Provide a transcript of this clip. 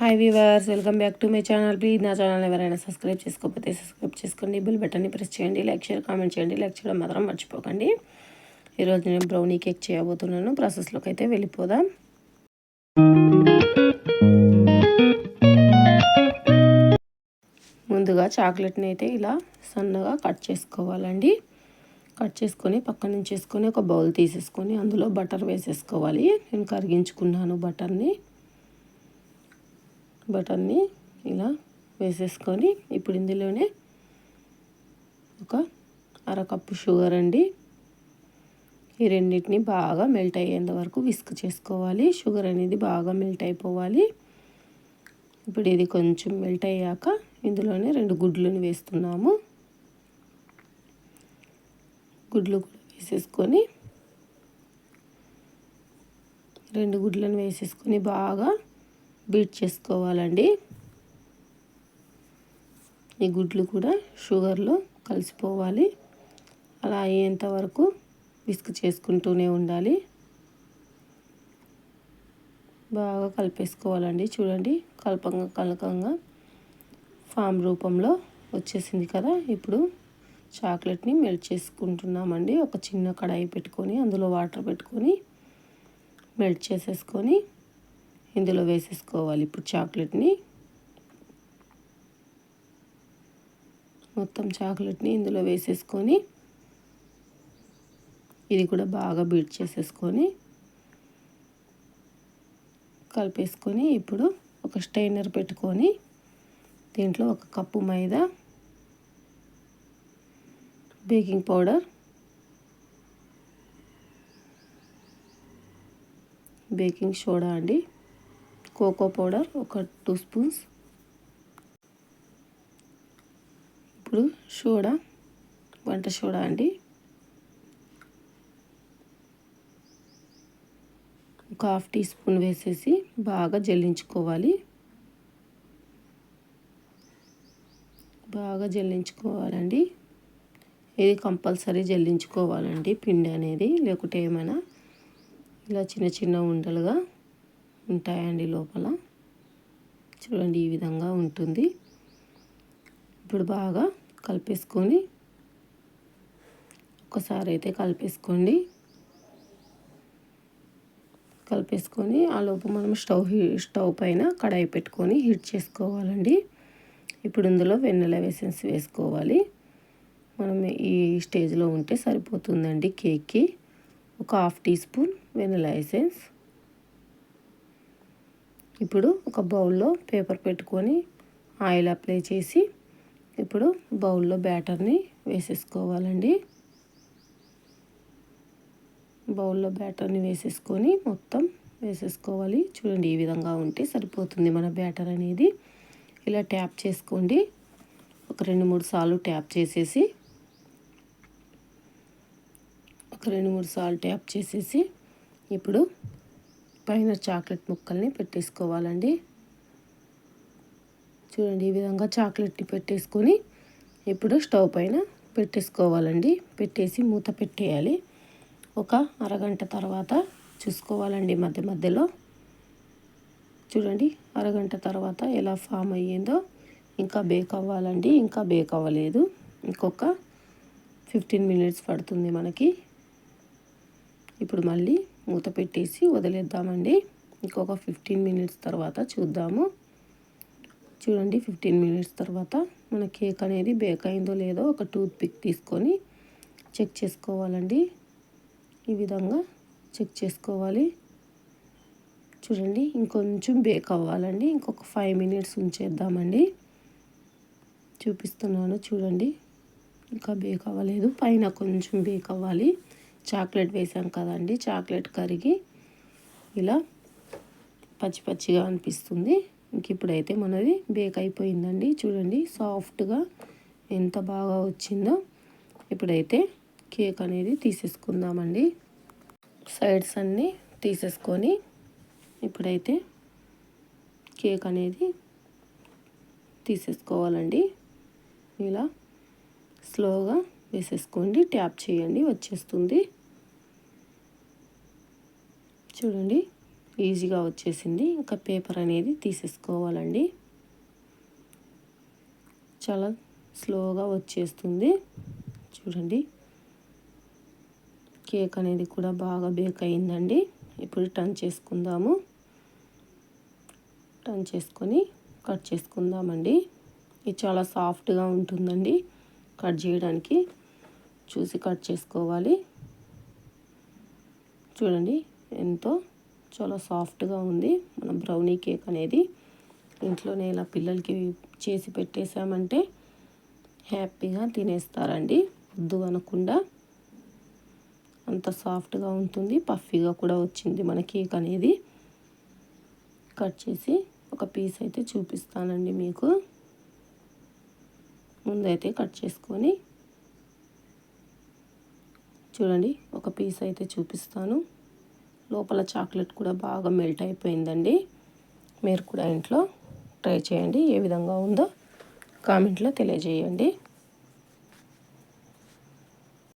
Hi viewers welcome back to my channel please నా channel ఎవరైనా subscribe చేసుకోకపోతే subscribe చేసుకోండి. బిల్ బటన్ని ప్రెస్ చేయండి. లైక్ షేర్ కామెంట్ చేయండి. లైక్ చేయడం మాత్రం మర్చిపోకండి. ఈరోజు నేను బ్రౌనీ కేక్ చేయబోతున్నాను. ప్రాసెస్లోకి అయితే వెళ్ళిపోదాం. ముందుగా చాక్లెట్ని అయితే ఇలా సన్నగా కట్ చేసుకోవాలండి. కట్ చేసుకొని పక్కన నుంచి వేసుకొని ఒక బౌల్ తీసేసుకొని అందులో బటర్ వేసేసుకోవాలి. నేను కరిగించుకున్నాను బటర్ని బటర్ని ఇలా వేసేసుకొని ఇప్పుడు ఇందులోనే ఒక అరకప్పు షుగర్ అండి. ఈ రెండింటిని బాగా మెల్ట్ అయ్యేంత వరకు విస్క్ చేసుకోవాలి. షుగర్ అనేది బాగా మెల్ట్ అయిపోవాలి. ఇప్పుడు ఇది కొంచెం మెల్ట్ అయ్యాక ఇందులోనే రెండు గుడ్లను వేస్తున్నాము. గుడ్లు కూడా వేసేసుకొని రెండు గుడ్లను వేసేసుకొని బాగా బీట్ చేసుకోవాలండి. ఈ గుడ్లు కూడా షుగర్లో కలిసిపోవాలి. అలా అయ్యేంత వరకు విస్క్ చేసుకుంటూనే ఉండాలి. బాగా కలిపేసుకోవాలండి. చూడండి కలపంగా కలకంగా ఫామ్ రూపంలో వచ్చేసింది కదా. ఇప్పుడు చాక్లెట్ని మెల్ట్ చేసుకుంటున్నామండి. ఒక చిన్న కడాయి పెట్టుకొని అందులో వాటర్ పెట్టుకొని మెల్ట్ చేసేసుకొని ఇందులో వేసేసుకోవాలి ఇప్పుడు చాక్లెట్ని. మొత్తం చాక్లెట్ని ఇందులో వేసేసుకొని ఇది కూడా బాగా బీట్ చేసేసుకొని కలిపేసుకొని ఇప్పుడు ఒక స్టైనర్ పెట్టుకొని దీంట్లో ఒక cup maida baking powder baking soda అండి. కోకో పౌడర్ ఒక టూ స్పూన్స్. ఇప్పుడు సోడా వంట సోడా అండి. ఒక హాఫ్ టీ స్పూన్ వేసేసి బాగా జల్లించుకోవాలి. బాగా జల్లించుకోవాలండి. ఇది కంపల్సరీ జల్లించుకోవాలండి పిండి అనేది లేకుంటే ఏమైనా ఇలా చిన్న చిన్న ఉండలుగా ఉంటాయండి లోపల. చూడండి ఈ విధంగా ఉంటుంది. ఇప్పుడు బాగా కలిపేసుకొని ఒకసారి అయితే కలిపేసుకోండి. కలిపేసుకొని ఆ లోపు మనం స్టవ్ స్టవ్ పైన కడాయి పెట్టుకొని హీట్ చేసుకోవాలండి. ఇప్పుడు ఇందులో వెన్నెల వేసెన్స్ వేసుకోవాలి. మనం ఈ స్టేజ్లో ఉంటే సరిపోతుందండి కేక్కి. ఒక half teaspoon vanilla essence. ఇప్పుడు ఒక బౌల్లో పేపర్ పెట్టుకొని ఆయిల్ అప్లై చేసి ఇప్పుడు బౌల్లో బ్యాటర్ని వేసేసుకోవాలండి. బౌల్లో బ్యాటర్ని వేసేసుకొని మొత్తం వేసేసుకోవాలి. చూడండి ఈ విధంగా ఉంటే సరిపోతుంది మన బ్యాటర్ అనేది. ఇలా ట్యాప్ చేసుకోండి. ఒక రెండు మూడు సార్లు ట్యాప్ చేసేసి ఒక రెండు మూడు సార్లు ట్యాప్ చేసేసి ఇప్పుడు పైన చాక్లెట్ ముక్కల్ని పెట్టేసుకోవాలండి. చూడండి ఈ విధంగా చాక్లెట్ని పెట్టేసుకొని ఇప్పుడు స్టవ్ పైన పెట్టేసుకోవాలండి. పెట్టేసి మూత పెట్టేయాలి. ఒక అరగంట తర్వాత చూసుకోవాలండి మధ్య మధ్యలో. చూడండి అరగంట తర్వాత ఎలా ఫామ్ అయ్యిందో ఇంకా బేక్ అవ్వాలండి. ఇంకా బేక్ అవ్వలేదు. ఇంకొక ఫిఫ్టీన్ మినిట్స్ పడుతుంది మనకి. ఇప్పుడు మళ్ళీ మూత పెట్టేసి వదిలేద్దామండి. ఇంకొక ఫిఫ్టీన్ మినిట్స్ తర్వాత చూద్దాము. చూడండి ఫిఫ్టీన్ మినిట్స్ తర్వాత మన కేక్ అనేది బేక్ అయిందో లేదో ఒక టూత్ పిక్ తీసుకొని చెక్ చేసుకోవాలండి. ఈ విధంగా చెక్ చేసుకోవాలి. చూడండి ఇంకొంచెం బేక్ అవ్వాలండి. ఇంకొక ఫైవ్ మినిట్స్ ఉంచేద్దామండి. చూపిస్తున్నాను చూడండి. ఇంకా బేక్ అవ్వలేదు. పైన కొంచెం బేక్ అవ్వాలి. చాక్లెట్ వేసాం కదండి. చాక్లెట్ కరిగి ఇలా పచ్చి పచ్చిగా అనిపిస్తుంది. ఇంక ఇప్పుడైతే మనది బేక్ అయిపోయిందండి. చూడండి సాఫ్ట్గా ఎంత బాగా వచ్చిందో. ఇప్పుడైతే కేక్ అనేది తీసేసుకుందామండి. సైడ్స్ అన్నీ తీసేసుకొని ఇప్పుడైతే కేక్ అనేది తీసేసుకోవాలండి. ఇలా స్లోగా వేసేసుకోండి. ట్యాప్ చేయండి. వచ్చేస్తుంది. చూడండి. ఈజీగా వచ్చేసింది. ఇంకా పేపర్ అనేది తీసేసుకోవాలండి. చాలా స్లోగా వచ్చేస్తుంది. చూడండి. కేక్ అనేది కూడా బాగా బేక్ అయిందండి. ఇప్పుడు టర్న్ చేసుకుందాము. టర్న్ చేసుకొని కట్ చేసుకుందామండి. ఇది చాలా సాఫ్ట్గా ఉంటుందండి. కట్ చేయడానికి చూసి కట్ చేసుకోవాలి. చూడండి. ఎంతో చాలా సాఫ్ట్గా ఉంది. మన బ్రౌనీ కేక్ అనేది ఇంట్లోనే ఇలా పిల్లలకి చేసి పెట్టేశామంటే హ్యాపీగా తినేస్తారండి. వద్దు అనకుండా అంత సాఫ్ట్గా ఉంటుంది. పఫీగా కూడా వచ్చింది మన కేక్ అనేది. కట్ చేసి ఒక పీస్ అయితే చూపిస్తానండి మీకు. ముందైతే కట్ చేసుకొని చూడండి ఒక పీస్ అయితే చూపిస్తాను. లోపల చాక్లెట్ కూడా బాగా మెల్ట్ అయిపోయిందండి. మీరు కూడా ఇంట్లో ట్రై చేయండి. ఏ విధంగా ఉందో కామెంట్లో తెలియజేయండి.